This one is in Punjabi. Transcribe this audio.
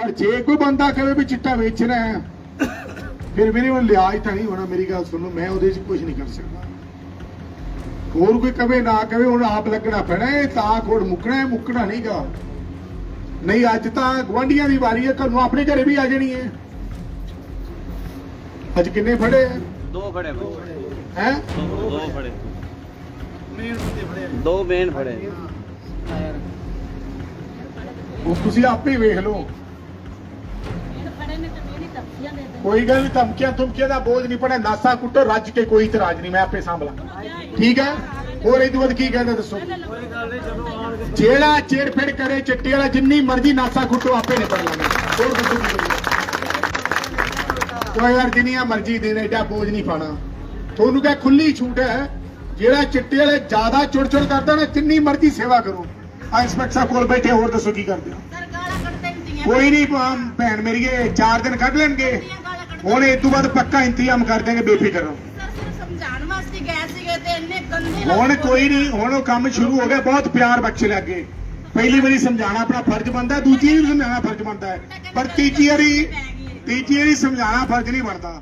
ਪਰ ਜੇ ਕੋਈ ਬੰਦਾ ਕਹੇ ਵੀ ਚਿੱਟਾ ਵੇਚਣਾ ਹੈ ਫਿਰ ਮੇਰੇ ਕੋਲ ਲਿਆਜ ਤਾਂ ਨਹੀਂ ਹੋਣਾ ਮੇਰੀ ਗੱਲ ਸੁਣੋ ਮੈਂ ਉਹਦੇ 'ਚ ਕੁਝ ਨਹੀਂ ਕਰ ਸਕਦਾ। ਹੋਰ ਕੋਈ ਕਵੇ ਨਾ ਕਵੇ ਹੁਣ ਆਪ ਲੱਗਣਾ ਪੈਣਾ ਹੈ ਤਾਂ ਕੋੜ ਮੁੱਕਣਾ ਹੈ ਮੁੱਕਣਾ ਨਹੀਂਗਾ। ਨਹੀਂ ਅੱਜ ਤਾਂ ਗਵਾਂਢੀਆਂ ਦੀ ਵਾਰੀ ਹੈ ਕੱਲ ਨੂੰ ਆਪਣੇ ਘਰੇ ਵੀ ਆ ਜਾਣੀ ਹੈ। ਅੱਜ ਕਿੰਨੇ ਫੜੇ? ਦੋ ਫੜੇ। ਹੈ? ਦੋ ਦੋ ਫੜੇ ਦੋ ਮੇਨ ਫੜੇ। ਉਹ ਤੁਸੀਂ ਆਪੇ ਹੀ ਵੇਖ ਲਓ। ਕੋਈ ਗੱਲ ਨਹੀਂ ਧਮਕੀਆਂ ਧਮਕੀਆਂ ਦਾ ਬੋਝ ਨਹੀਂ ਪੜਾ ਨਾਸਾ ਕੁੱਟੋ ਰੱਜ ਕੇ ਕੋਈ ਇਤਰਾਜ਼ ਨਹੀਂ ਮੈਂ ਆਪੇ ਸੰਭਲਾਂ ਠੀਕ ਹੈ? ਹੋਰ ਇਹ ਤੋਂ ਬਾਅਦ ਕੀ ਕਹਿੰਦਾ ਦੱਸੋ? ਜਿਹੜਾ ਚੇੜ ਫੇੜ ਕਰੇ ਚਿੱਟੀ ਵਾਲਾ ਜਿੰਨੀ ਮਰਜ਼ੀ ਨਾਸਾ ਕੁੱਟੋ ਆਪੇ ਨਿਪਟ ਲਾਂਗੇ। ਹੋਰ ਦੱਸੋ? ਕੋਈ ਵਾਰ ਜਿੰਨੀਆਂ ਮਰਜ਼ੀ ਦੇਣ ਐਡਾ ਬੋਝ ਨਹੀਂ ਪਾਣਾ ਤੁਹਾਨੂੰ ਕਿਹਾ ਖੁੱਲੀ ਛੂਟ ਹੈ ਜਿਹੜਾ ਚਿੱਟੇ ਵਾਲੇ ਜ਼ਿਆਦਾ ਚੁੜ ਚੁੜ ਕਰਦਾ ਨਾ ਜਿੰਨੀ ਮਰਜ਼ੀ ਸੇਵਾ ਕਰੋ। ਆ ਇੰਸਪੈਕਟਰ ਸਾਹਿਬ ਕੋਲ ਬੈਠੇ ਹੋਰ ਦੱਸੋ ਕੀ ਕਰਦੇ ਹੋ? ਕੋਈ ਨਹੀਂ ਭੈਣ ਮੇਰੀਏ ਚਾਰ ਦਿਨ ਕੱਢ ਲੈਣਗੇ। ਹੁਣ ਇਹ ਤੋਂ ਬਾਅਦ ਪੱਕਾ ਇੰਤਜ਼ਾਮ ਕਰ ਦੇਣਗੇ ਬੇਫਿਕਰ ਰਹੋ। ਸਮਝਾਉਣ ਵਾਸਤੇ ਗਏ ਸੀਗੇ ਤੇ ਇੰਨੇ ਗੰਦੇ ਹੁਣ ਕੋਈ ਨਹੀਂ ਹੁਣ ਉਹ ਕੰਮ ਸ਼ੁਰੂ ਹੋ ਗਿਆ ਬਹੁਤ ਪਿਆਰ ਬਖਸ਼ ਲੱਗੇ ਪਹਿਲੀ ਵਾਰੀ ਸਮਝਾਉਣਾ ਆਪਣਾ ਫਰਜ਼ ਬਣਦਾ ਦੂਜੀ ਵਾਰੀ ਸਮਝਾਉਣਾ ਫਰਜ਼ ਬਣਦਾ ਹੈ। ਪਰ ਤੀਜੀ ਵਾਰੀ ਤੀਜੀ ਵਾਰੀ ਸਮਝਾਉਣਾ ਫਰਜ਼ ਨਹੀਂ ਬਣਦਾ।